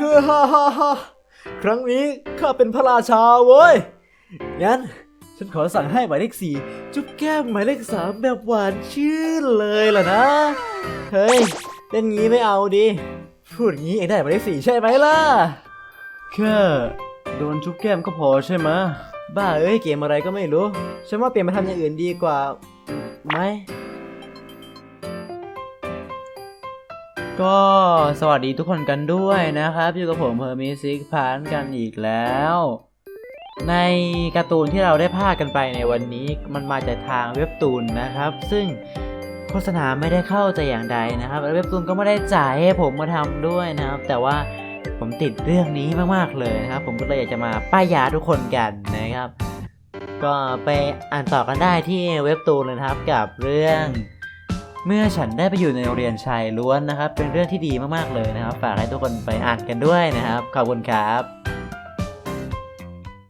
ฮ่าฮ่าฮ่าครั้งนี้ข้าเป็นพระราชาเว้ย งั้น ฉันขอสั่งให้หมายเลขสี่จุ๊บแก้มหมายเลขสามแบบหวานชื่นเลยล่ะนะ เฮ้ยเล่นงี้ไม่เอาดิ พูดงี้เองได้หมายเลขสี่ใช่ไหมล่ะ แค่โดนจุ๊บแก้มก็พอใช่ไหมบ้าเอ้ยเกมอะไรก็ไม่รู้ ฉันว่าเปลี่ยนมาทำอย่างอื่นดีกว่าไหม ก็สวัสดีทุกคนกันด้วยนะครับ อยู่กับผมเฮอร์มิซิกพานกันอีกแล้ว ในการ์ตูนที่เราได้พากกันไปในวันนี้มันมาจากทางเว็บตูนนะครับ ซึ่งโฆษณาไม่ได้เข้าแต่อย่างใดนะครับแล้วเว็บตูนก็ไม่ได้จ่ายให้ผมมาทำด้วยนะครับ แต่ว่าผมติดเรื่องนี้มากๆเลยนะครับ ผมก็เลยอยากจะมาป้ายยาทุกคนกันนะครับ ก็ไปอ่านต่อกันได้ที่เว็บตูนเลยนะครับกับเรื่อง เมื่อฉันได้ไปอยู่ในโรงเรียนชายล้วนนะครับ เป็นเรื่องที่ดีมากๆเลยนะครับ ฝากให้ทุกคนไปอ่านกันด้วยนะครับ ขอบคุณครับ